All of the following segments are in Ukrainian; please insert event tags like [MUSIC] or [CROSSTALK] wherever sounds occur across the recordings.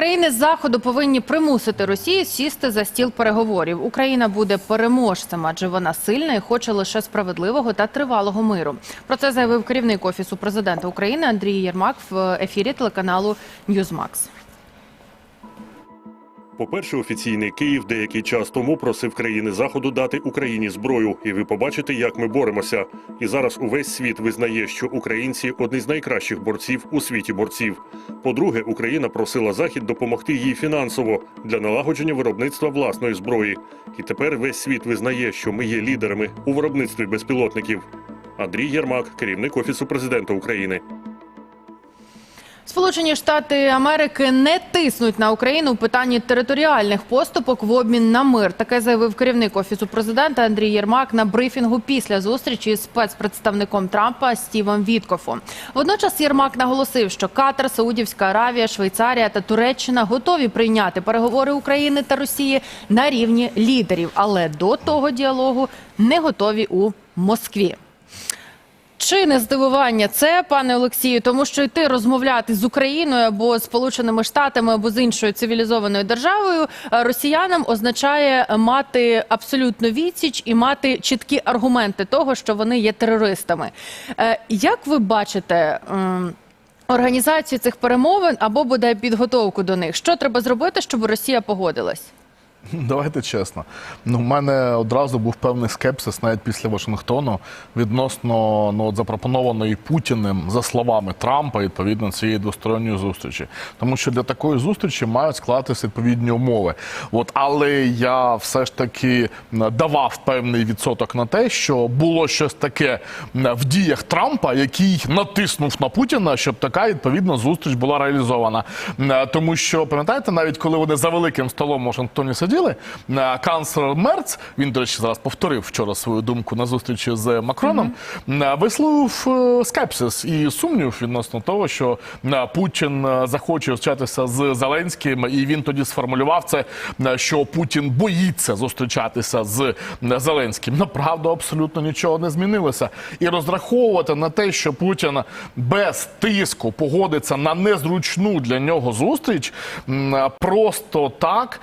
Країни заходу повинні примусити Росію сісти за стіл переговорів. Україна буде переможцем, адже вона сильна і хоче лише справедливого та тривалого миру. Про це заявив керівник офісу президента України Андрій Єрмак в ефірі телеканалу Ньюзмакс. По-перше, офіційний Київ деякий час тому просив країни заходу дати Україні зброю, і ви побачите, як ми боремося. І зараз увесь світ визнає, що українці одні з найкращих борців у світі борців. По-друге, Україна просила Захід допомогти їй фінансово для налагодження виробництва власної зброї. І тепер весь світ визнає, що ми є лідерами у виробництві безпілотників. Андрій Єрмак, керівник офісу президента України. Сполучені Штати Америки не тиснуть на Україну у питанні територіальних поступок в обмін на мир. Таке заявив керівник офісу президента Андрій Єрмак на брифінгу після зустрічі з спецпредставником Трампа Стівом Віткофом. Водночас Єрмак наголосив, що Катар, Саудівська Аравія, Швейцарія та Туреччина готові прийняти переговори України та Росії на рівні лідерів, але до того діалогу не готові у Москві. Чи не здивування це, пане Олексію, тому що йти розмовляти з Україною або Сполученими Штатами, або з іншою цивілізованою державою е, росіянам означає мати абсолютну відсіч і мати чіткі аргументи того, що вони є терористами. Е, Як ви бачите? Організацію цих перемовин або буде підготовку до них. Що треба зробити, щоб Росія погодилась? [LAUGHS] Давайте чесно. Ну, в мене одразу був певний скепсис навіть після Вашингтону відносно ну, от запропонованої Путіним, за словами Трампа, відповідно цієї двосторонньої зустрічі. Тому що для такої зустрічі мають складатися відповідні умови. От, але я все ж таки давав певний відсоток на те, що було щось таке в діях Трампа, який натиснув на Путіна, щоб така відповідно зустріч була реалізована. Тому що пам'ятаєте, навіть коли вони за великим столом в Вашингтоні сиділи, е, канцлер Мерц, він, до речі, зараз повторив вчора свою думку на зустрічі з Макроном, е, висловив е, скепсис і сумнів відносно того, що Путін захоче зустрічатися з Зеленським, і він тоді сформулював це, що Путін боїться зустрічатися з Зеленським. Направду абсолютно нічого не змінилося. І розраховувати на те, що Путін без тиску погодиться на незручну для нього зустріч, просто так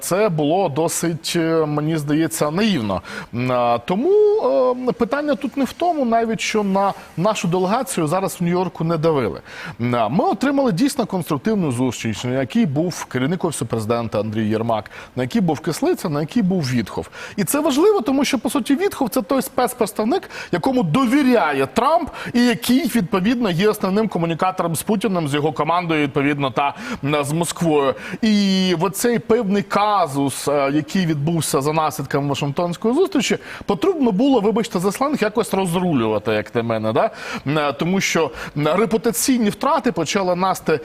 це було досить, е, мені здається, наївно. Тому е, питання тут не в тому, навіть що на нашу делегацію зараз в Нью-Йорку не давили. Ми отримали дійсно конструктивну зустріч, на якій був керівник офісу президента Андрій Єрмак, на якій був Кислиця, на якій був Вітхов. І це важливо, тому що по суті Вітхов це той спецпредставник, якому довіряє Трамп, і який відповідно є основним комунікатором з Путіним, з його командою, відповідно, та з Москвою. І в оцей певний казус, е, який відбувся за наслідками Вашингтонської зустрічі, потрібно було, вибачте, за сленг якось розрулювати, як на мене, да? М, тому що репутаційні втрати почали насти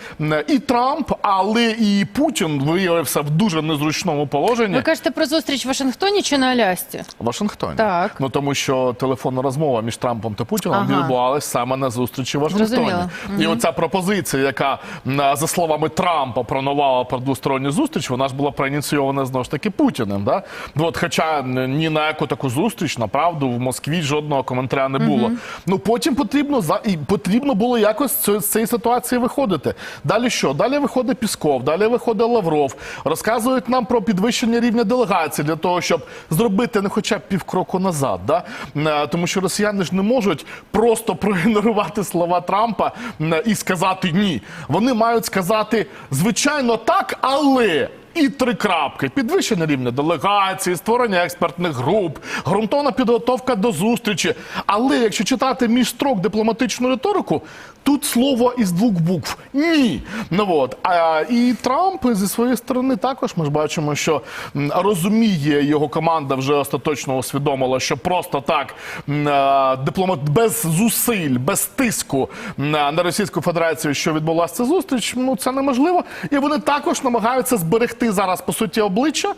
і Трамп, але і Путін виявився в дуже незручному положенні. Ви кажете про зустріч в Вашингтоні чи на Алясці? В Вашингтоні. Так. Ну тому що телефонна розмова між Трампом та Путіном Ага. відбувалась саме на зустрічі в Вашингтоні. Зрозуміло. І оця пропозиція, яка за словами Трампа пронувала про двосторонню зустріч, вона ж була проініційована знову ж таки Путіним. Да? Ну, От, хоча ні на яку таку зустріч, направду, в Москві жодного коментаря не було. Ну потім потрібно за і потрібно було якось з цієї- ситуації виходити. Далі що? Далі виходить Пісков, далі виходить Лавров, розказують нам про підвищення рівня делегації для того, щоб зробити не хоча б півкроку назад. Да? Е, Тому що росіяни ж не можуть просто проігнорувати слова Трампа е, і сказати ні. Вони мають сказати, звичайно, так, але. І три крапки: підвищення рівня делегації, створення експертних груп, ґрунтовна підготовка до зустрічі. Але якщо читати між строк дипломатичну риторику, тут слово із двох букв ні. Ну от а і Трамп зі своєї сторони також ми ж бачимо, що розуміє його команда вже остаточно усвідомила, що просто так дипломат без зусиль, без тиску на Російську Федерацію, що відбулася ця зустріч, ну це неможливо. І вони також намагаються зберегти зараз по суті обличчя,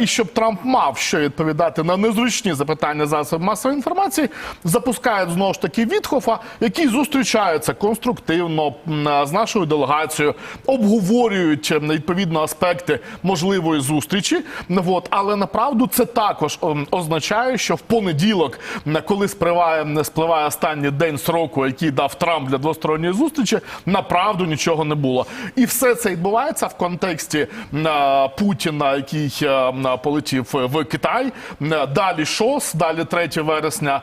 і щоб Трамп мав що відповідати на незручні запитання засобів масової інформації, запускають знову ж таки Вітхофа, який зустрічається збираються конструктивно з нашою делегацією, обговорюють м, відповідно аспекти можливої зустрічі. От, але направду це також означає, що в понеділок, коли спливає, спливає останній день сроку, який дав Трамп для двосторонньої зустрічі, направду нічого не було. І все це відбувається в контексті Путіна, який е, полетів в Китай. Далі ШОС, далі 3 вересня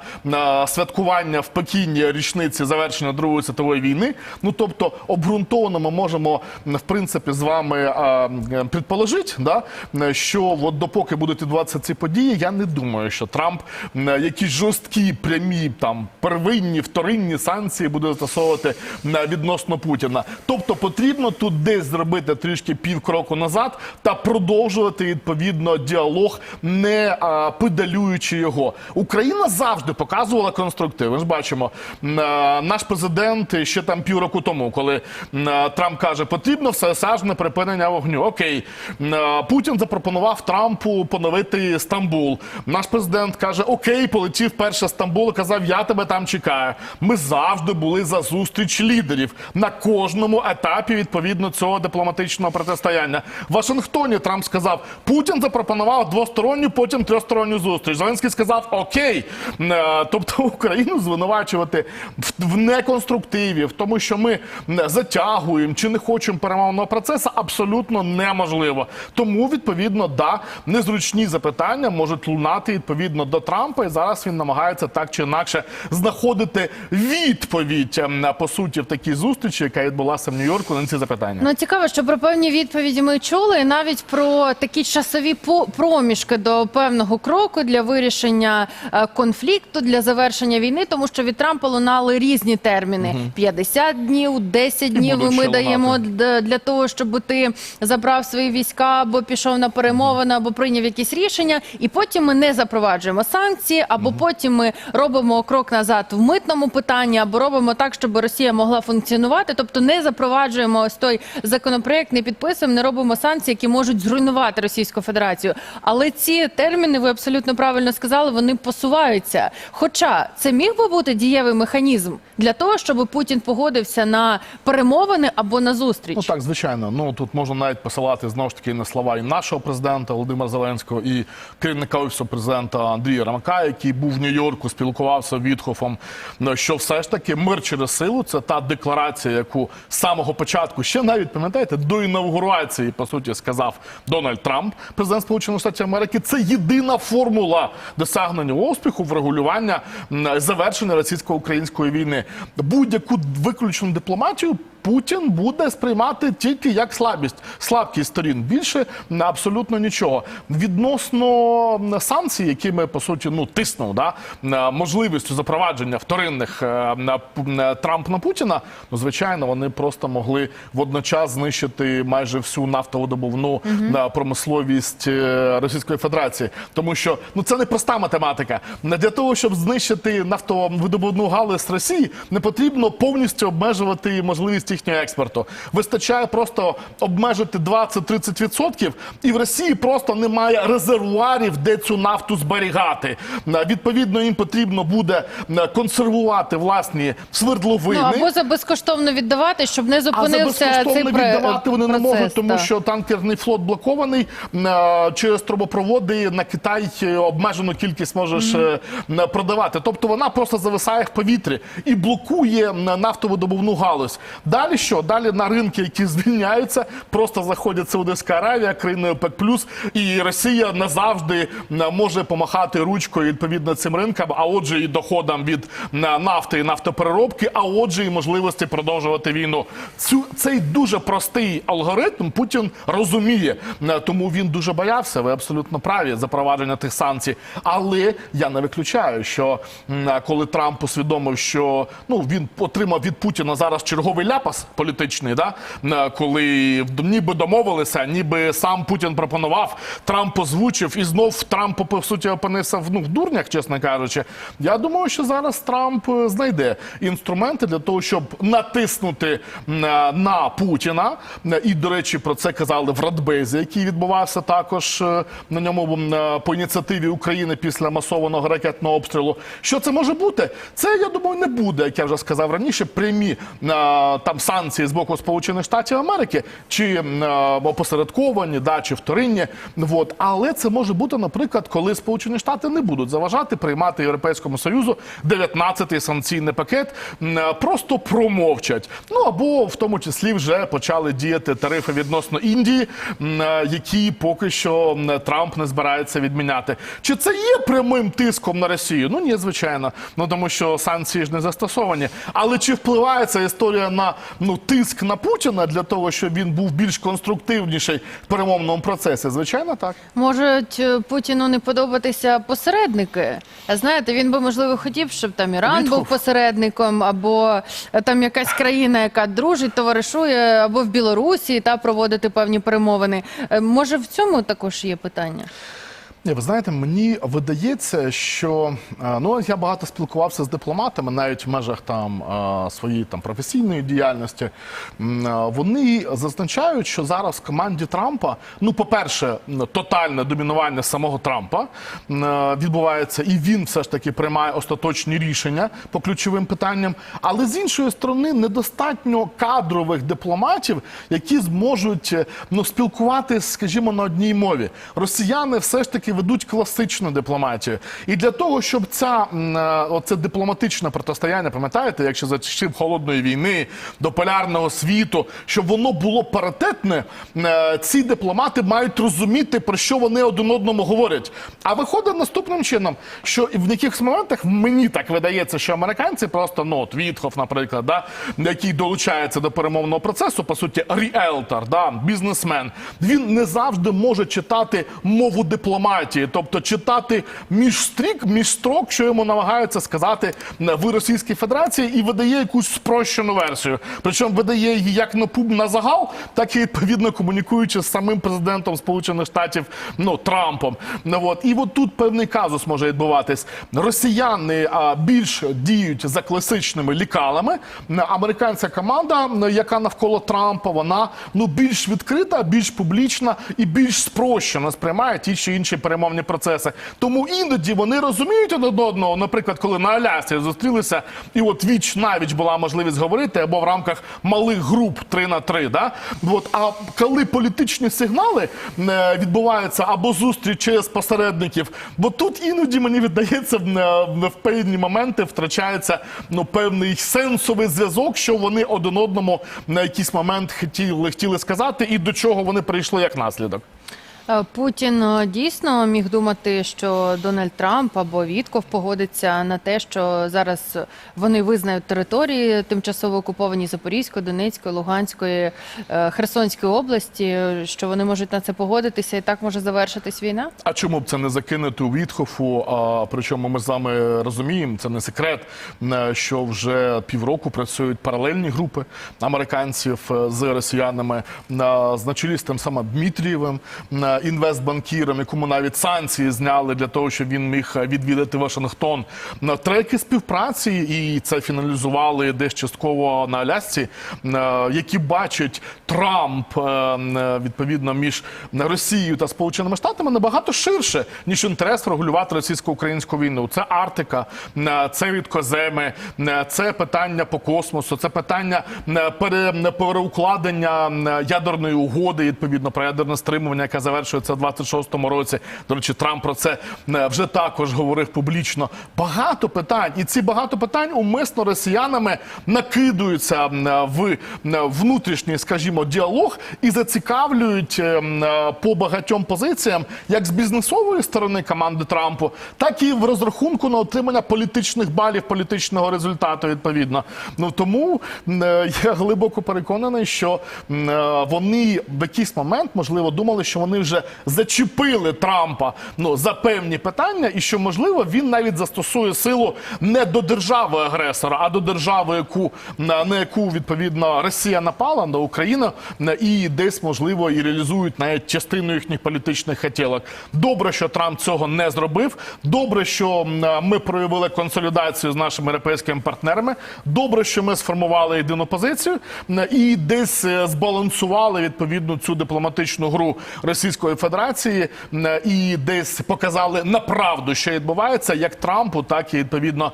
святкування в Пекіні річниці завершення Другої світової війни. Ну тобто обґрунтовано ми можемо в принципі з вами предположити, да, що от допоки будуть відбуватися ці події, я не думаю, що Трамп якісь жорсткі прямі там первинні, вторинні санкції буде застосовувати відносно Путіна. Тобто потрібно тут десь зробити трішки півкроку назад та продовжувати відповідно діалог, не а, педалюючи його. Україна завжди показувала конструктив. Ми ж бачимо, наш президент ще там півроку тому, коли а, Трамп каже, потрібно всеосяжне припинення вогню. Окей, Путін запропонував Трампу поновити Стамбул. Наш президент каже: Окей, полетів перше Стамбул. Казав, я тебе там чекаю. Ми завжди були за зустріч лідерів на кожному етапі відповідно цього дипломатичного протистояння. В Вашингтоні Трамп сказав, Путін запропонував двосторонню, потім трьохсторонню зустріч. Зеленський сказав Окей. Е, Тобто [LAUGHS] Україну звинувачувати в- в неконструктиві, в тому, що ми затягуємо чи не хочемо перемовного процесу, абсолютно неможливо. Тому відповідно да незручні запитання можуть лунати відповідно до Трампа, і зараз він намагається так чи інакше знаходити відповідь ем, по суті в такій зустрічі, яка відбулася в Нью-Йорку на ці запитання. Ну цікаво, що про певні відповіді ми чули, і навіть про такі часові проміжки до певного кроку для вирішення е, конфлікту, для завершення війни, тому що від Трампа лунали різні терміни: 50 днів, 10 днів. Ми даємо для того, щоб ти забрав свої війська або пішов на перемовини, або прийняв якісь рішення, і потім ми не запроваджуємо санкції, або потім ми робимо крок назад в митному питанні, або робимо так, щоб Росія могла функціонувати. Тобто не запроваджуємо ось той законопроект, не підписуємо, не робимо санкції, які можуть зруйнувати Російську Федерацію. Але ці терміни, ви абсолютно правильно сказали, вони посуваються. Хоча це міг би бути дієвий механізм для того, щоб Путін погодився на перемовини або на зустріч. Ну так, звичайно. Ну тут можна навіть посилати знову ж таки на слова і нашого президента Володимира Зеленського, і керівника офісу президента Андрія Рамака, який був в Нью-Йорку, спілкувався Вітхофом. ну, Що все ж таки мир через силу це та декларація, яку з самого початку ще навіть пам'ятаєте до інаугурації, по суті, сказав Дональд Трамп, президент Сполучених Штатів Америки. Це єдина формула досягнення успіху, врегулювання завершення російсько-української війни. Будь-яку виключену дипломатію. Путін буде сприймати тільки як слабість, слабкість сторін. Більше абсолютно нічого. Відносно санкцій, які ми по суті ну тиснув, да можливістю запровадження вторинних е, на Трамп на Путіна. Ну звичайно, вони просто могли водночас знищити майже всю нафтовидобувну е, промисловість е, Російської Федерації, тому що ну це не проста математика. Для того щоб знищити нафтовидобувну галузь Росії, не потрібно повністю обмежувати можливість їхнього експорту. Вистачає просто обмежити 20-30%, і в Росії просто немає резервуарів, де цю нафту зберігати. Відповідно, їм потрібно буде консервувати власні свердловини. Ну або за безкоштовно віддавати, щоб не А за зупинився цей безкоштовно віддавати вони не можуть, тому так. що танкерний флот блокований через трубопроводи на Китай е, обмежену кількість можеш м, продавати. Тобто вона просто зависає в повітрі і блокує нафтовидобувну галузь. Далі що? Далі на ринки, які звільняються, просто заходять Саудовська Аравія, країни ОПЕК+, і Росія назавжди м, може помахати ручкою відповідно цим ринкам, а отже і доходам від нафти і нафтопереробки, а отже і можливості продовжувати війну. Цю цей дуже простий алгоритм Путін розуміє, Е, тому він дуже боявся. Ви абсолютно праві запровадження тих санкцій. Але я не виключаю, що коли Трамп усвідомив, що ну він отримав від Путіна зараз черговий ляпас. Ляпас політичний, да? е, коли ніби домовилися, ніби сам Путін пропонував, Трамп озвучив, і знов Трамп по суті опинився в, ну, дурнях, чесно кажучи. Я думаю, що зараз Трамп е, знайде інструменти для того, щоб натиснути е, на Путіна. І, до речі, про це казали в Радбезі, який відбувався також на ньому по ініціативі України після масованого ракетного обстрілу. Що це може бути? Це я думаю, не буде, як я вже сказав раніше, прямі там санкції з боку Сполучених Штатів Америки, чи е, опосередковані, да, чи вторинні. Вот. Але це може бути, наприклад, коли Сполучені Штати не будуть заважати приймати Європейському Союзу 19-й санкційний пакет, е, просто промовчать. Ну або в тому числі вже почали діяти тарифи відносно Індії, е, які поки що Трамп не збирається відміняти. Чи це є прямим тиском на Росію? Ну ні, звичайно. Ну тому що санкції ж не застосовані. Але чи впливає ця історія на ну тиск на Путіна для того, щоб він був більш конструктивніший в перемовному процесі? Звичайно, так. Можуть е, Путіну не подобатися посередники. Знаєте, він би можливо хотів, щоб там Іран Вітков. був посередником, або е, там якась країна, яка дружить, товаришує, або в Білорусі та проводити певні перемовини. Е, Може, в цьому також є питання? Ви знаєте, мені видається, що е, ну я багато спілкувався з дипломатами, навіть в межах там е, своєї там професійної діяльності. Е, Вони зазначають, що зараз в команді Трампа, ну, по-перше, тотальне домінування самого Трампа відбувається, і він все ж таки приймає остаточні рішення по ключовим питанням. Але з іншої сторони, недостатньо кадрових дипломатів, які зможуть ну спілкуватися, скажімо, на одній мові. Росіяни все ж таки ведуть класичну дипломатію. І для того, щоб ця е, оце дипломатичне протистояння, пам'ятаєте, якщо за часів холодної війни до полярного світу, щоб воно було паритетне, е, ці дипломати мають розуміти, про що вони один одному говорять. А виходить наступним чином, що в якихось моментах мені так видається, що американці просто ну от Вітхов, наприклад, да, який долучається до перемовного процесу, по суті, ріелтор, да, бізнесмен, він не завжди може читати мову дипломатії, тобто читати між стрік, між строк, що йому намагаються сказати в Російській Федерації, і видає якусь спрощену версію. Причому видає її як на пуб на загал, так і відповідно комунікуючи з самим президентом Сполучених Штатів ну Трампом. Ну, от. І от тут певний казус може відбуватись. Росіяни а, більш діють за класичними лікалами. Американська команда, яка навколо Трампа, вона ну більш відкрита, більш публічна і більш спрощено сприймає ті чи інші перемовні процеси. Тому іноді вони розуміють один одного. Наприклад, коли на Алясці зустрілися, і от віч навіч була можливість говорити або в рамках малих груп 3 на 3, да? От, а коли політичні сигнали е, відбуваються або зустріч через посередників, бо тут іноді мені віддається е, в певні моменти втрачається ну певний сенсовий зв'язок, що вони один одному на якийсь момент хотіли, хотіли сказати, і до чого вони прийшли як наслідок. Е, Путін е, дійсно міг думати, що Дональд Трамп або Вітков погодиться на те, що зараз вони визнають території тимчасово окуповані Запорізької, Донецької, Луганської, е, Херсонської області, що вони можуть на це погодитися, і так може завершитись війна. А чому б це не закинути у Вітхофу? А причому ми з вами розуміємо, це не секрет, що вже півроку працюють паралельні групи американців з росіянами на чолі з тим самим Дмитрієвим, інвестбанкіром, якому навіть санкції зняли для того, щоб він міг е, відвідати Вашингтон. Треки співпраці, і це фіналізували десь частково на Алясці, е, які бачать Трамп е, відповідно між Росією та Сполученими Штатами набагато ширше, ніж інтерес врегулювати російсько-українську війну. Це Арктика, це рідкоземи, це питання по космосу, це питання пере, переукладення ядерної угоди, відповідно про ядерне стримування, яке завершується в 26-му році. До речі, Трамп про це е, вже також говорив публічно. Багато питань, і ці багато питань умисно росіянами накидуються в внутрішній, скажімо, діалог і зацікавлюють е, е, по багатьом позиціям, як з бізнесової сторони команди Трампу, так і в розрахунку на отримання політичних балів, політичного результату. Відповідно, ну тому е, я глибоко переконаний, що е, вони в якийсь момент можливо думали, що вони вже вже зачепили Трампа ну за певні питання, і що можливо він навіть застосує силу не до держави агресора, а до держави, яку на, яку відповідно Росія напала на Україну, і десь можливо і реалізують навіть частину їхніх політичних хотілок. Добре, що Трамп цього не зробив. Добре, що ми проявили консолідацію з нашими європейськими партнерами. Добре, що ми сформували єдину позицію і десь е, збалансували відповідно цю дипломатичну гру Російської Федерації і десь показали на правду, що відбувається, як Трампу, так і відповідно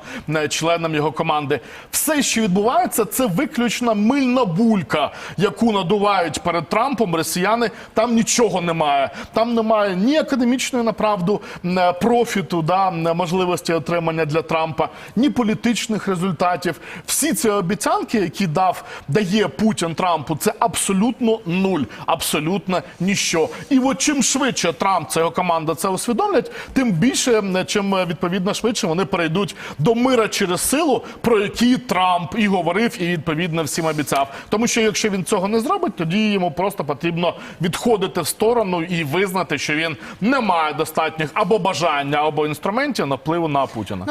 членам його команди. Все, що відбувається, це виключно мильна булька, яку надувають перед Трампом росіяни. Там нічого немає. Там немає ні академічної направду м, профіту, да, можливості отримання для Трампа, ні політичних результатів. Всі ці обіцянки, які дав дає Путін Трампу, це абсолютно нуль, абсолютно ніщо. І от чим швидше Трамп це його команда це усвідомлять, тим більше чим е, відповідно швидше вони перейдуть до мира через силу, про які Трамп і говорив, і відповідно всім обіцяв. Тому що якщо він цього не зробить, тоді йому просто потрібно відходити в сторону і визнати, що він не має достатніх або бажання, або інструментів на впливу на Путіна.